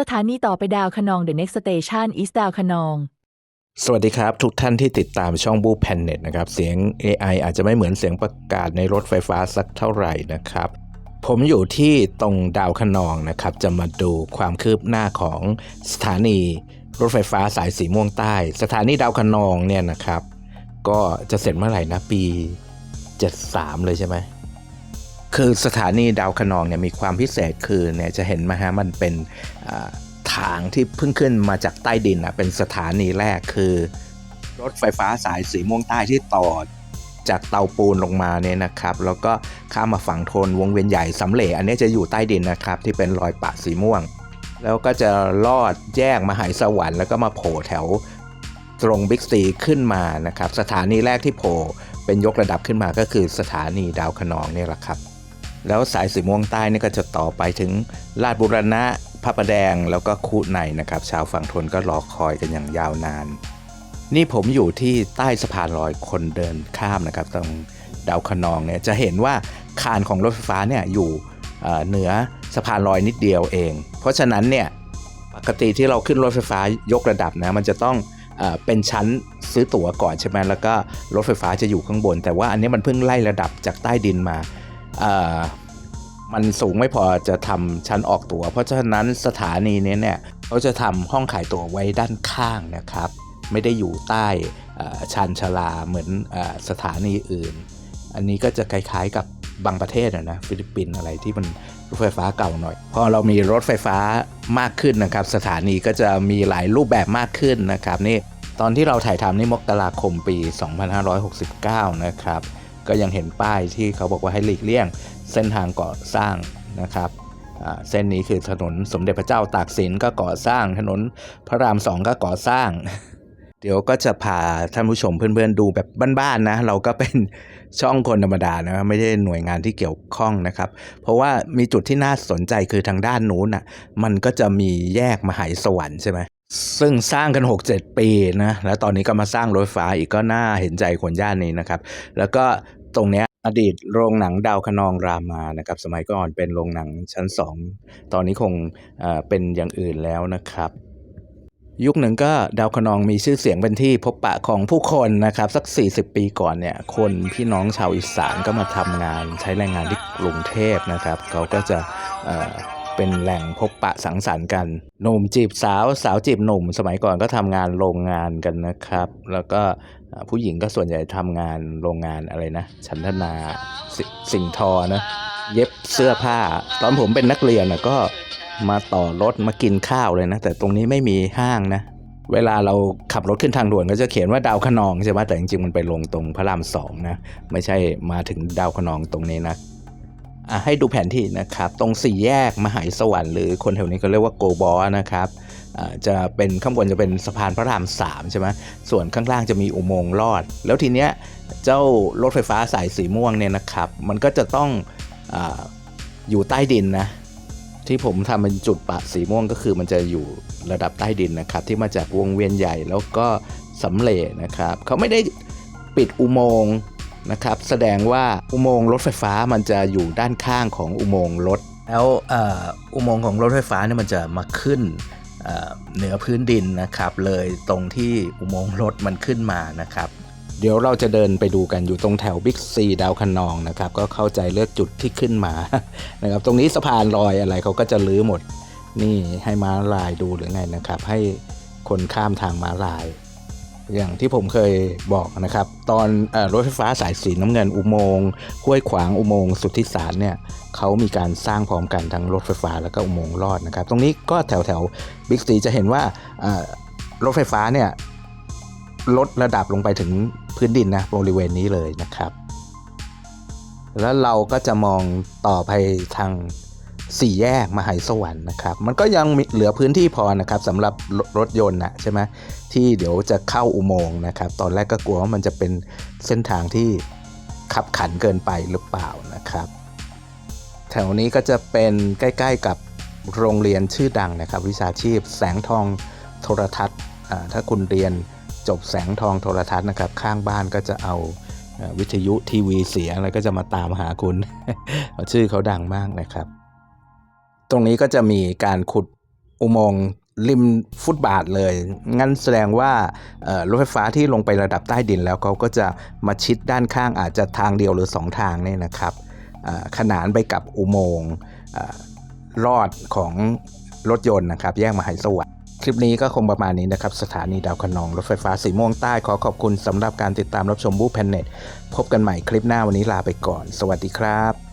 สถานีต่อไปดาวคนอง The next station is ดาวคนอง สวัสดีครับ ทุกท่านที่ติดตามช่องบูแพนเน็ตนะครับ เสียง AI อาจจะไม่เหมือนเสียงประกาศในรถไฟฟ้าสักเท่าไหร่นะครับ ผมอยู่ที่ตรงดาวคนองนะครับ จะมาดูความคืบหน้าของสถานีรถไฟฟ้าสายสีม่วงใต้ สถานีดาวคนองเนี่ยนะครับ ก็จะเสร็จเมื่อไหร่นะปี 73 เลยใช่ไหม คือสถานีดาวคะนองเนี่ยมีความพิเศษคือเนี่ยจะเห็นไหมฮะมันเป็นทางที่เพิ่งขึ้นมาจากใต้ดินนะเป็นสถานีแรกคือ รถไฟฟ้าสายสีม่วงใต้ที่ต่อจากเตาปูนลงมาเนี่ยนะครับ แล้วก็ข้ามมาฝั่งทนวงเวียนใหญ่สำเร็จอันนี้จะอยู่ใต้ดินนะครับ ที่เป็นรอยปะสีม่วง แล้วก็จะลอดแยกมาหายสวรรค์แล้วก็มาโผล่แถวตรงบิ๊กซีขึ้นมานะครับ สถานีแรกที่โผล่เป็นยกระดับขึ้นมาก็คือสถานีดาวคะนองเนี่ยแหละครับ แล้วสายสีม่วงใต้นี่ก็จะต่อไปถึงลาดบุรณะพระประแดงแล้วก็คูในนะครับ ชาวฝั่งทนก็รอคอยกันอย่างยาวนาน นี่ผมอยู่ที่ใต้สะพานลอยคนเดินข้ามนะครับตรงดาวคะนองเนี่ยจะเห็นว่าคานของรถไฟฟ้าเนี่ยอยู่เหนือสะพานลอยนิดเดียวเอง เพราะฉะนั้นเนี่ยปกติที่เราขึ้นรถไฟฟ้ายกระดับนะมันจะต้องเป็นชั้นซื้อตั๋วก่อนใช่ไหมแล้วก็รถไฟฟ้าจะอยู่ข้างบน แต่ว่าอันนี้มันเพิ่งไล่ระดับจากใต้ดินมา มันสูงไม่พอจะทำชั้นออกตัว เพราะฉะนั้นสถานีนี้เนี่ยเขาจะทำห้องขายตั๋วไว้ด้านข้างนะครับ ไม่ได้อยู่ใต้ชานชาลาเหมือนอสถานีอื่น อันนี้ก็จะคล้ายๆกับบางประเทศนะฟิลิปปินส์อะไรที่มันรถไฟฟ้าเก่าหน่อย พอเรามีรถไฟฟ้ามากขึ้นนะครับ สถานีก็จะมีหลายรูปแบบมากขึ้นนะครับนี่ตอนที่เราถ่ายทำนี่มกราคมปี 2569 นะครับ ก็ยังเห็นป้ายที่เขาบอกว่าให้หลีกเลี่ยง เส้นทางก่อสร้างนะครับเส้นนี้คือถนนสมเด็จพระเจ้าตากสินก็ก่อสร้าง ถนนพระรามสองก็ก่อสร้าง เดี๋ยวก็จะพาท่านผู้ชมเพื่อนๆดูแบบบ้านๆนะ เราก็เป็นช่องคนธรรมดานะไม่ได้หน่วยงานที่เกี่ยวข้องนะครับ เพราะว่ามีจุดที่น่าสนใจคือทางด้านนู้นน่ะมันก็จะมีแยกมหายสวรรค์ใช่ไหม ซึ่งสร้างกัน 6-7 ปีนะ แล้วตอนนี้ก็มาสร้างรถไฟฟ้าอีกก็น่าเห็นใจคนย่านนี้นะครับ แล้วก็ตรงเนี้ยอดีตโรงหนังดาวคนองรามานะครับ สมัยก่อนเป็นโรงหนังชั้น 2 ตอนนี้คงเเป็นอย่างอื่นแล้วนะครับ ยุคหนึ่งก็ดาวคนองมีชื่อเสียงเป็นที่พบปะของผู้คนนะครับ สัก 40 ปีก่อนเนี่ย คนพี่น้องชาวอีสานก็มาทำงานใช้แรงงานที่กรุงเทพนะครับ เขาก็จะ เป็นแหล่งพบปะสังสรรค์กัน หนุ่มจีบสาว สาวจีบหนุ่ม สมัยก่อนก็ทำงานโรงงานกันนะครับ แล้วก็ผู้หญิงก็ส่วนใหญ่ทำงานโรงงานอะไรนะ ชันธนาสสิ่งทอนะ เย็บเสื้อผ้า ตอนผมเป็นนักเรียนนะก็มาต่อรถมากินข้าวเลยนะ แต่ตรงนี้ไม่มีห้างนะ เวลาเราขับรถขึ้นทางด่วนก็จะเขียนว่าดาวคะนองใช่ไหมแต่จริงๆมันไปลงตรงพระรามสองนะ ไม่ใช่มาถึงดาวคะนองตรงนี้นะ ให้ดูแผนที่นะครับ ตรงสี่แยกมหายสวรรค์หรือคนแถวนี้ก็เรียกว่าโกบอนะครับจะเป็นข้างบนจะเป็นสะพานพระรามสามใช่ไหมส่วนข้างล่างจะมีอุโมงค์ลอด แล้วทีเนี้ยเจ้ารถไฟฟ้าสายสีม่วงเนี่ยนะครับ มันก็จะต้องออยู่ใต้ดินนะที่ผมทำเป็นจุดปะสีม่วงก็คือมันจะอยู่ระดับใต้ดินนะครับ ที่มาจากวงเวียนใหญ่แล้วก็สำเร็จนะครับ เขาไม่ได้ปิดอุโมงค์ นะครับแสดงว่าอุโมงค์รถไฟฟ้ามันจะอยู่ด้านข้างของอุโมงค์รถ แล้วเอ่ออุโมงค์ของรถไฟฟ้าเนี่ยมันจะมาขึ้นเอ่อเหนือพื้นดินนะครับ เลยตรงที่อุโมงค์รถมันขึ้นมานะครับ เดี๋ยวเราจะเดินไปดูกันอยู่ตรงแถวบิ๊กซีดาวคะนองนะครับ ก็เข้าใจเลือกจุดที่ขึ้นมานะครับ ตรงนี้สะพานลอยอะไรเขาก็จะลื้อหมด นี่ให้ม้าลายดูหรือไงนะครับ ให้คนข้ามทางม้าลาย อย่างที่ผมเคยบอกนะครับ ตอนอรถไฟฟ้าสายสีน้ำเงินอุโมงค์ห้วยขวางอุโมงค์สุทธิสารเนี่ยเขามีการสร้างพร้อมกันทั้งรถไฟฟ้าแล้วก็อุโมงค์ลอดนะครับ ตรงนี้ก็แถวแถวบิ๊กซีจะเห็นว่ารถไฟฟ้าเนี่ยลดระดับลงไปถึงพื้นดินนะบริเวณนี้เลยนะครับ แล้วเราก็จะมองต่อไปทาง สี่แยกมหายสวรรค์นะครับมันก็ยังมีเหลือพื้นที่พอนะครับสำหรับรถยนต์นะใช่ไหมที่เดี๋ยวจะเข้าอุโมงค์นะครับ ตอนแรกก็กลัวว่ามันจะเป็นเส้นทางที่ขับขันเกินไปหรือเปล่านะครับ แถวนี้ก็จะเป็นใกล้ ๆกับโรงเรียนชื่อดังนะครับ วิชาชีพแสงทองโทรทัศน์อ่าถ้าคุณเรียนจบแสงทองโทรทัศน์นะครับ ข้างบ้านก็จะเอาวิทยุทีวีเสียอะไรก็จะมาตามหาคุณเพราะชื่อเขาดังมากนะครับ ตรงนี้ก็จะมีการขุดอุโมงค์ริมฟุตบาทเลย งั้นแสดงว่ารถไฟฟ้าที่ลงไประดับใต้ดินแล้วเขาก็จะมาชิดด้านข้างอาจจะทางเดียวหรือ 2 ทางเนี่ยนะครับ ขนานไปกับอุโมงค์รอดของรถยนต์นะครับ แยกมหาสวัสดิ์คลิปนี้ก็คงประมาณนี้นะครับ สถานีดาวคะนองรถไฟฟ้าสีม่วงใต้ขอขอบคุณสำหรับการติดตามรับชมบูแพนเน็ตพบกันใหม่คลิปหน้าวันนี้ลาไปก่อน สวัสดีครับ